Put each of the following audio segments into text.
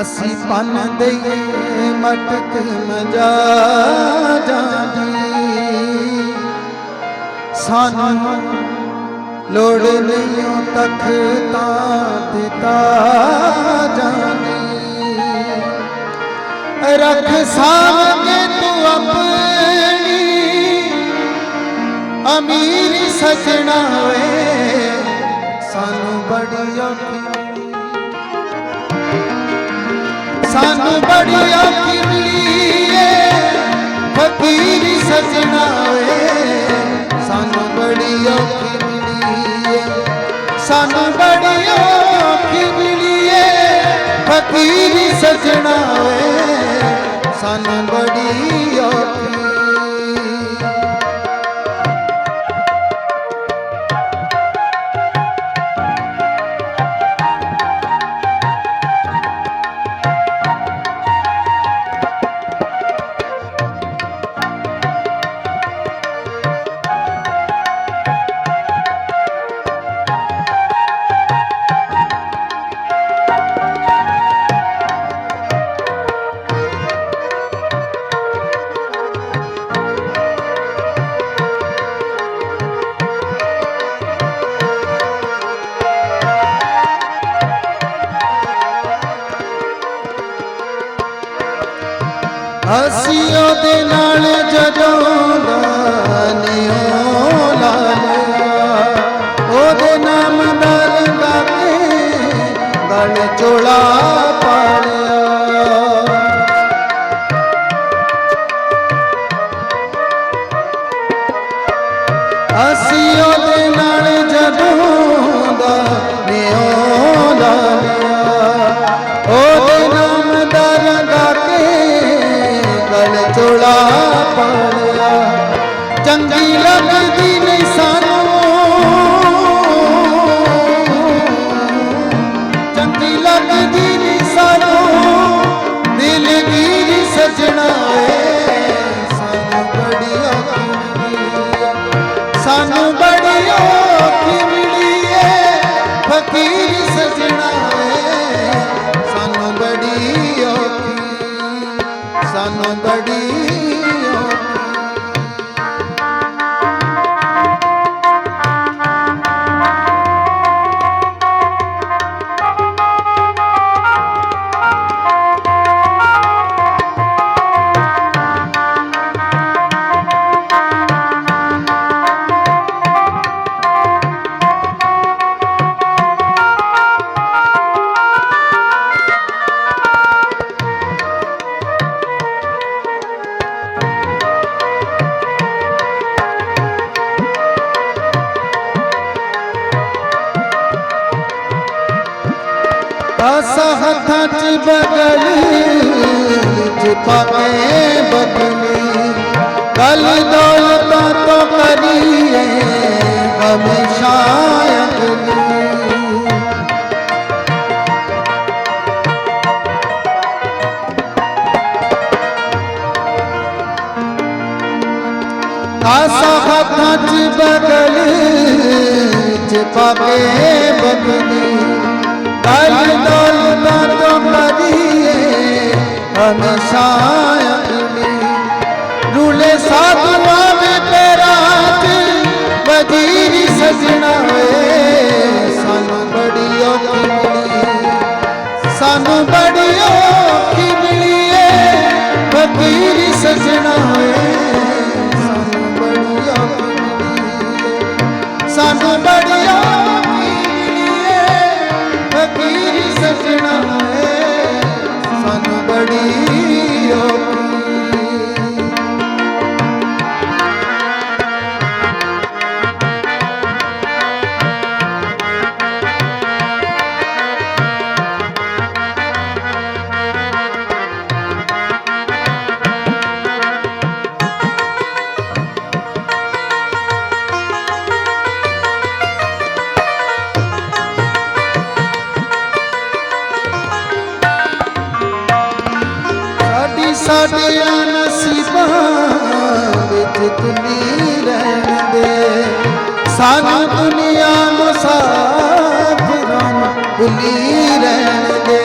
ਅਸੀਂ ਪੰਨ ਦਈਏ ਮਟਕ ਮਜਾ ਜਾਂਦੀ ਸਾਨੂੰ ਲੋੜ ਨਹੀਂ ਤਖਤਾ ਦਿੱਤਾ ਜਾਣੀ। ਰੱਖ ਸਾਂਗੇ ਤੂੰ ਆਪਣੀ, ਅਮੀਰ ਸਜਣਾ ਵੇ ਸਾਨੂੰ ਬੜੀ ਔਖੀ ਸਾਨੂੰ ਬੜੀ ਔਖੀ ਮਿਲੀ ਏ ਫਕੀਰ ਸਜਣਾ ਵੇ ਸਾਨੂੰ ਬੜੀ ਔਖੀ ਏ ਸਾਨੂੰ ਬੜੀ ਔਖੀ ਮਿਲੀ ਏ ਫਕੀਰ ਸਜਣਾ ਵੇ ਸਾਨੂੰ ਅਸੀਂ ਉਹਦੇ ਨਾਲ ਜਦੋਂ ਦਾ ਨਿਉ ਉਹਦੇ ਨਾਮ ਦਾ ਲਗਾ ਕੇ ਗਲ ਚੋਲਾ ਅਸੀਂ ਉਹਦੇ ਨਾਲ ਜਦੋਂ ਦਾ ਕੇ ਚੋਲਾ ਪਾ ਚੰਗੀ ਲੱਗਦੀ ਨਹੀਂ ਸਾਨੂੰ। ਚੰਗੀ ਲੱਗਦੀ ਨਹੀਂ ਸਾਨੂੰ। ਦਿਲਗੀਰ ਸਜਣਾ ਏ। ਸਾਨੂੰ ਬੜੀ ਔਖੀ ਸਾਨੂੰ ਬੜੀ ਔਖੀ ਮਿਲੀ ਏ। ਫਕੀਰ ਸਾਨੂੰ ਆਸਾ ਹੱਥਾਂ 'ਚ ਬਗਲ ਚ ਪਾ ਕੇ ਬਗਲੀ ਗੱਲ ਦੌਲਤਾਂ ਤੋਂ ਕਰੀਏ, ਹਮੇਸ਼ਾ ਅਗਲੀ। ਆਸਾ ਹੱਥਾਂ 'ਚ ਬਗਲ ਚ ਪਾ ਬਗਲੀ ਗੱਲ ਦੌਲਤਾਂ ਤੋਂ ਕਰੀਏ ਹਮੇਸ਼ਾ ਅਗਲੀ ਰੂਲੇ ਸਾਧੂਆਂ ਦੇ ਪੈਰਾਂ 'ਚ ਵਜ਼ੀਰ ਸਜਣਾ ਵੇ ਸਾਨੂੰ ਬੜੀ ਔਖੀ ਮਿਲੀ ਸਾਨੂੰ ਬੜੀ ਔਖੀ ਮਿਲੀ ਏ ਫਕੀਰ ਸਜਣਾ ਵੇ ਸਾਨੂੰ ਬੜੀ ਔਖੀ ਮਿਲੀ ਸਾਨੂੰ ਬੜੀ ਫਕੀਰ ਸਜਣਾ ਸਾਨੂੰ ਬੜੀ ਔਖੀ ਸਾਡੀਆਂ ਨਸੀਬਾਂ ਵਿੱਚ ਤੂੰ ਨਹੀਂ ਰਹਿਣ ਦੇ ਸਾਨੂੰ ਦੁਨੀਆ ਮੁਸਾਫਰਾਂ ਭੁੱਲੀ ਰਹਿਣ ਦੇ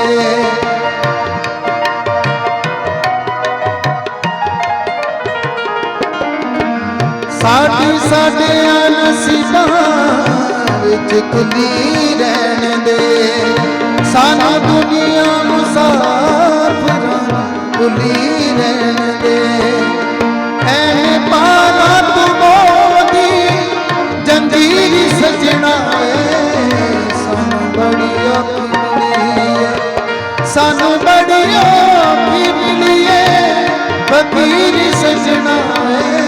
ਸਾਡੀਆਂ ਨਸੀਬਾਂ ਵਿੱਚ ਤੂੰ ਦੇ ਸਾਨੂੰ ਦੁਨੀਆ ਮੁਸਾਫਰਾਂ ਭੁੱਲੀ ਰਹਿਣ ਸਜਣਾ ਸਾਨੂੰ ਬੜੀ ਔਖੀ ਮਿਲੀ ਏ। ਫਕੀਰ ਸਜਣਾ ਏ।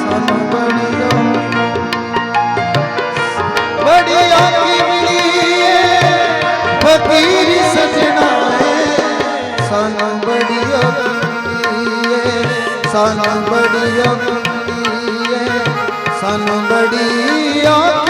ਸਾਨੂੰ ਬੜੀ ਔਖੀ ਬੜੀ ਔਖੀ ਮਿਲੀ ਏ। ਫਕੀਰ ਸਜਣਾ ਏ। ਸਾਨੂੰ ਸਾਨੂੰ ਬੜੀ ਔਖੀ ਏ ਸਾਨੂੰ ਬੜੀ ਔਖੀ